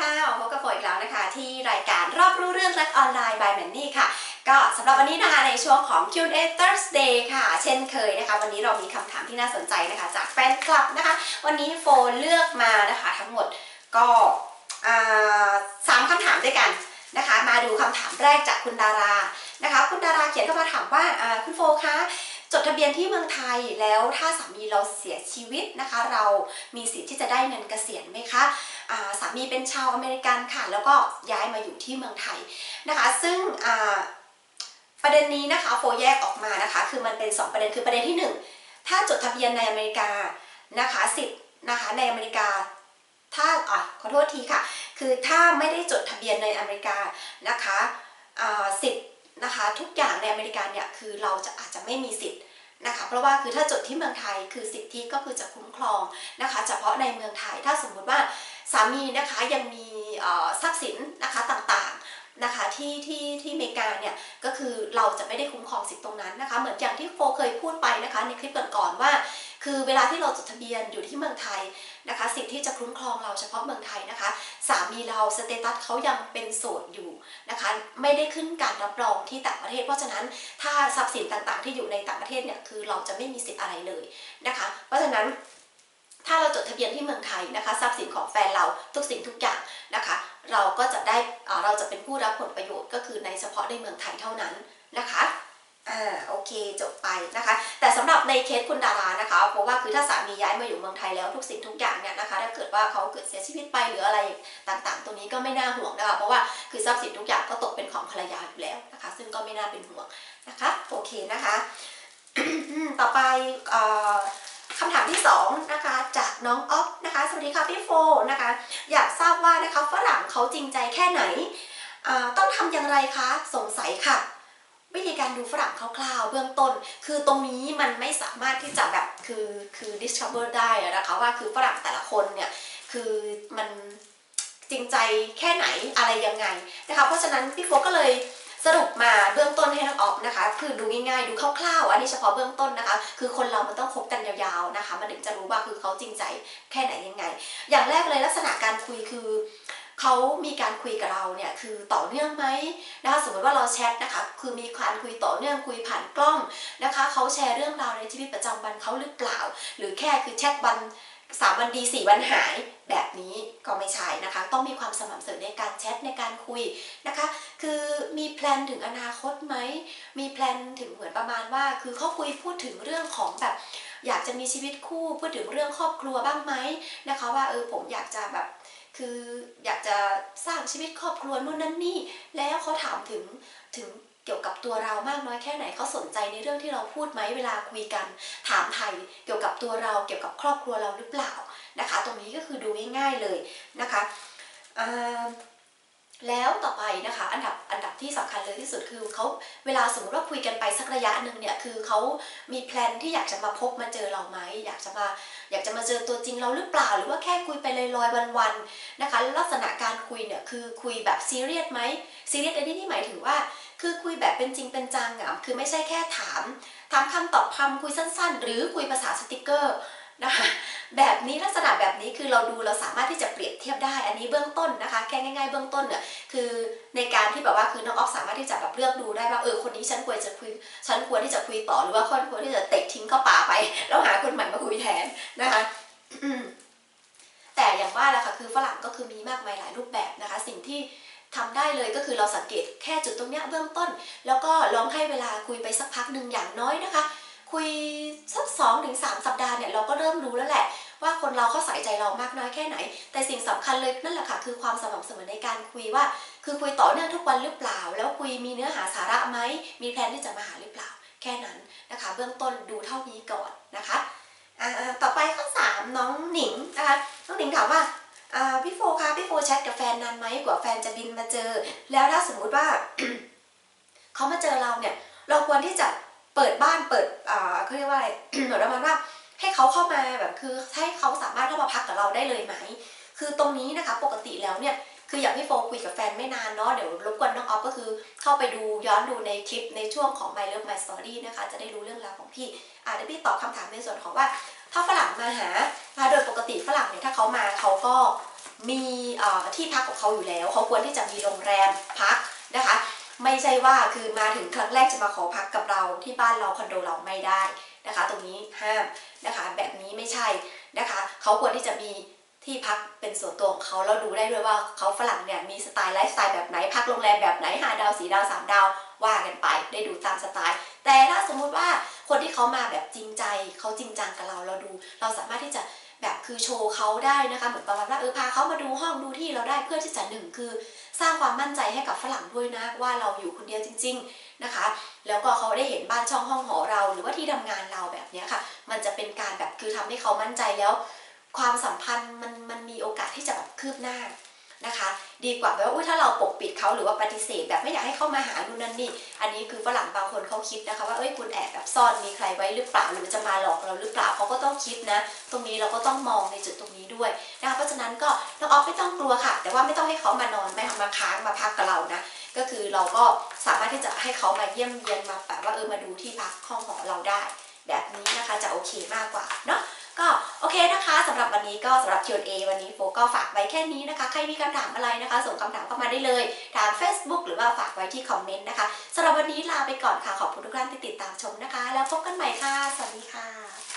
ค่ะพบกับโฟอีกแล้วนะคะ ที่รายการรอบรู้เรื่องรักออนไลน์ by Mandy ค่ะ ก็สำหรับวันนี้นะคะในช่วงของ Q&A Thursday ค่ะ เช่นเคยนะคะ วันนี้เรามีคำถามที่น่าสนใจนะคะ จากแฟนคลับนะคะ วันนี้โฟเลือกมานะคะทั้งหมดก็สามคำถามด้วยกันนะคะ มาดูคำถามแรกจากคุณดารานะคะ คุณดาราเขียนเข้ามาถามว่าคุณโฟคะ จดทะเบียนที่เมืองไทยแล้วถ้าสามีเราเสียชีวิตนะคะ เรามีสิทธิ์ที่จะได้เงินเกษียณไหมคะาสามีเป็นชาวอเมริกันค่ะ แล้วก็ย้ายมาอยู่ที่เมืองไทยนะคะ ซึ่งประเด็นนี้นะคะโฟแยกออกมานะคะ คือมันเป็น 2 ประเด็นคือประเด็นที่ 1 ถ้าจดทะเบียนในอเมริกานะคะสิทธิ์นะคะในอเมริกาถ้าอะขอโทษทีค่ะ คือถ้าไม่ได้จดทะเบียนในอเมริกานะคะสิทธิ์ นะคะ ทุกอย่างในอเมริกาเนี่ยคือเราจะอาจจะไม่มีสิทธิ์นะคะเพราะว่าคือถ้าจดที่เมืองไทยคือสิทธิก็คือจะคุ้มครองนะคะเฉพาะในเมืองไทยถ้าสมมุติว่าสามีนะคะยังมีทรัพย์สินนะคะต่างๆ นะคะที่ที่ที่อเมริกาเนี่ยก็คือเราจะไม่ได้คุ้มครองสิทธิ์ตรงนั้นนะคะ เหมือนอย่างที่โฟเคยพูดไปนะคะ ในคลิปก่อนๆว่า คือเวลาที่เราจดทะเบียนอยู่ที่เมืองไทยนะคะ สิทธิ์ที่จะคุ้มครองเราเฉพาะเมืองไทยนะคะ สามีเราสเตตัสเขายังเป็นโสดอยู่นะคะ ไม่ได้ขึ้นการรับรองที่ต่างประเทศ เพราะฉะนั้นถ้าทรัพย์สินต่างๆ ที่อยู่ในต่างประเทศเนี่ยคือเราจะไม่มีสิทธิ์อะไรเลยนะคะ เพราะฉะนั้นถ้าเราจดทะเบียนที่เมืองไทยนะคะ ทรัพย์สินของแฟนเราทุกสิ่งทุกอย่างนะคะ เราก็จะได้เราจะเป็นผู้รับผลประโยชน์ก็คือในเฉพาะในเมืองไทยเท่านั้นนะคะอ่าโอเคจบไปนะคะ แต่สำหรับในเคสคุณดารานะคะเพราะว่าคือถ้าสามีย้ายมาอยู่เมืองไทยแล้วทุกสิ่งทุกอย่างเนี่ยนะคะถ้าเกิดว่าเขาเกิดเสียชีวิตไปหรืออะไรต่างๆ ตรงนี้ก็ไม่น่าห่วงนะคะเพราะว่าคือทรัพย์สินทุกอย่างก็ตกเป็นของภรรยาอยู่แล้วนะคะ ซึ่งก็ไม่น่าเป็นห่วงนะคะโอเคนะคะ ต่อไปเอ่อ คำถามที่2นะคะจากน้องออฟนะคะสวัสดีค่ะพี่โฟนะคะอยากทราบว่านะคะฝรั่งเขาจริงใจแค่ไหน ต้องทำอย่างไรคะสงสัยค่ะ วิธีการดูฝรั่งคร่าวๆเบื้องต้น คือตรงนี้มันไม่สามารถที่จะแบบคือคือ discover ได้นะคะว่าคือฝรั่งแต่ละคนเนี่ยคือมันจริงใจแค่ไหนอะไรยังไงนะคะเพราะฉะนั้นพี่โฟก็เลย สรุปมาเบื้องต้นให้น้องออฟนะคะ คือดูง่ายๆดูคร่าวๆ อันนี้เฉพาะเบื้องต้นนะคะ คือคนเรามันต้องคบกันยาวๆนะคะ มันถึงจะรู้ว่าคือเขาจริงใจแค่ไหนยังไง อย่างแรกเลยลักษณะการคุยคือเขามีการคุยกับเราเนี่ยคือต่อเนื่องไหมนะคะสมมติว่าเราแชทนะคะ คือมีการคุยต่อเนื่องคุยผ่านกล้องนะคะเขาแชร์เรื่องราวในชีวิตประจำวันเขาหรือเปล่า หรือแค่คือแชทวัน สามวันดีสี่วันหายแบบนี้ก็ไม่ใช่นะคะ ต้องมีความสม่ำเสมอในการแชทในการคุยนะคะ คือมีแพลนถึงอนาคตไหม มีแพลนถึงเหมือนประมาณว่า คือเขาคุยพูดถึงเรื่องของแบบ อยากจะมีชีวิตคู่พูดถึงเรื่องครอบครัวบ้างไหมนะคะว่าเออผมอยากจะแบบคืออยากจะสร้างชีวิตครอบครัวนู่นนั่นนี่ แล้วเขาถามถึงถึง เกี่ยวกับตัวเรามากน้อยแค่ไหนเขาสนใจในเรื่องที่เราพูดไหมเวลาคุยกัน ถามไทยเกี่ยวกับตัวเราเกี่ยวกับครอบครัวเราหรือเปล่านะคะ ตรงนี้ก็คือดูง่ายๆเลยนะคะแล้วต่อไปนะคะอันดับอันดับที่สำคัญเลยที่สุดคือเขาเวลาสมมติว่าคุยกันไปสักระยะหนึ่งเนี่ยคือเขามีแพลนที่อยากจะมาพบมาเจอเราไหมอยากจะมาอยากจะมาเจอตัวจริงเราหรือเปล่า หรือว่าแค่คุยไปลอยๆวันๆนะคะลักษณะการคุยเนี่ยคือคุยแบบซีเรียสไหมซีเรียสในที่นี้หมายถึงว่า คือคุยแบบเป็นจริงเป็นจังอะคือไม่ใช่แค่ถาม ถามคำตอบคำคุยสั้นๆ หรือคุยภาษาสติกเกอร์นะคะแบบนี้ลักษณะแบบนี้คือเราดูเราสามารถที่จะเปรียบเทียบได้ อันนี้เบื้องต้นนะคะ แค่ง่าย ๆ เบื้องต้นเนี่ยคือในการที่แบบว่าคือน้องออฟสามารถที่จะแบบเลือกดูได้ว่าเออคนนี้ฉันควรจะคุยฉันควรที่จะคุยต่อหรือว่าคนควรที่จะเตะทิ้งเข้าป่าไป แล้วหาคนใหม่มาคุยแทนนะคะแต่อย่างว่าแหละค่ะคือฝรั่งก็คือมีมากมายหลายรูปแบบนะคะ สิ่งที่ ทำได้เลยก็คือเราสังเกตแค่จุดตรงเนี้ยเบื้องต้น แล้วก็ลองให้เวลาคุยไปสักพักหนึ่งอย่างน้อยนะคะ คุยสักสองถึงสามสัปดาห์เนี่ยเราก็เริ่มรู้แล้วแหละ ว่าคนเราเขาใส่ใจเรามากน้อยแค่ไหน แต่สิ่งสำคัญเลยนั่นแหละค่ะคือความสม่ำเสมอในการคุยว่า คือคุยต่อเนื่องทุกวันหรือเปล่า แล้วคุยมีเนื้อหาสาระไหมมีแพลนที่จะมาหาหรือเปล่า แค่นั้นนะคะ เบื้องต้นดูเท่านี้ก่อนนะคะต่อไปข้อสามน้องหนิงนะคะน้องหนิงถามว่า พี่โฟคะพี่โฟแชทกับแฟนนานไหมกว่าแฟนจะบินมาเจอ แล้วถ้าสมมุติว่าเขามาเจอเราเนี่ย เราควรที่จะเปิดบ้านเปิดเขาเรียกว่าอะไรเหมือนประมาณว่าให้เขาเข้ามาแบบคือให้เขาสามารถเข้ามาพักกับเราได้เลยไหม คือตรงนี้นะคะปกติแล้วเนี่ยคืออย่างพี่โฟคุยกับแฟนไม่นานเนาะเดี๋ยวรบกวนน้องออฟก็คือเข้าไปดูย้อนดูในคลิปในช่วงของ My Love My Story นะคะ จะได้รู้เรื่องราวของพี่อาเดี๋ยวพี่ตอบคำถามในส่วนของว่าถ้าฝรั่งมาหามาโดยปกติฝรั่งเนี่ยถ้าเขามาเขาก็มีที่พักของเขาอยู่แล้ว เขาควรที่จะมีโรงแรมพักนะคะ ไม่ใช่ว่าคือมาถึงครั้งแรกจะมาขอพักกับเราที่บ้านเราคอนโดเราไม่ได้นะคะ ตรงนี้ห้ามนะคะแบบนี้ไม่ใช่นะคะ เขาควรที่จะมีที่พักเป็นส่วนตัวของเขาแล้วดูได้ด้วยว่าเขาฝรั่งเนี่ยมีสไตล์ไลฟ์สไตล์แบบไหนพักโรงแรมแบบไหนห้าดาวสีดาวสามดาวว่ากันไปได้ดูตามสไตล์ แต่ถ้าสมมุติว่า คนที่เขามาแบบจริงใจเขาจริงจังกับเราเราดู เราสามารถที่จะแบบคือโชว์เขาได้นะคะเหมือนประมาณว่าเออพาเขามาดูห้องดูที่เราได้เพื่อที่จะหนึ่งคือ สร้างความมั่นใจให้กับฝรั่งด้วยนะว่าเราอยู่คนเดียวจริง ๆนะคะ แล้วก็เขาได้เห็นบ้านช่องห้องหอเรา หรือว่าที่ทำงานเราแบบเนี้ยค่ะ มันจะเป็นการแบบคือทำให้เขามั่นใจแล้ว ความสัมพันธ์มันมันมีโอกาสที่จะแบบคืบหน้า นะคะ ดีกว่าแบบว่าถ้าเราปกปิดเขาหรือว่าปฏิเสธ แบบไม่อยากให้เข้ามาหานู่นนั่นนี่ อันนี้คือฝรั่งบางคนเขาคิดนะคะว่าเอ้ยคุณแอบแบบซ่อนมีใครไว้หรือเปล่าหรือจะมาหลอกเราหรือเปล่าเขาก็ต้องคิดนะ ตรงนี้เราก็ต้องมองในจุดตรงนี้ด้วยนะคะเพราะฉะนั้นก็น้องออฟไม่ต้องกลัวค่ะ แต่ว่าไม่ต้องให้เขามานอนไม่เอามาค้างมาพักกับเรานะก็คือเราก็สามารถที่จะให้เขามาเยี่ยมเยียนมาแบบว่าเออมาดูที่พักห้องหอเราได้ แบบนี้นะคะจะโอเคมากกว่าเนาะ ก็โอเคนะคะสำหรับวันนี้ก็สำหรับ Q&A วันนี้โฟก็ฝากไว้แค่นี้นะคะ ใครมีคำถามอะไรนะคะ ส่งคำถามเข้ามาได้เลย ทาง Facebook หรือว่าฝากไว้ที่คอมเมนต์นะคะสำหรับวันนี้ลาไปก่อนค่ะ ขอบคุณทุกท่านที่ติดตามชมนะคะ แล้วพบกันใหม่ค่ะ สวัสดีค่ะ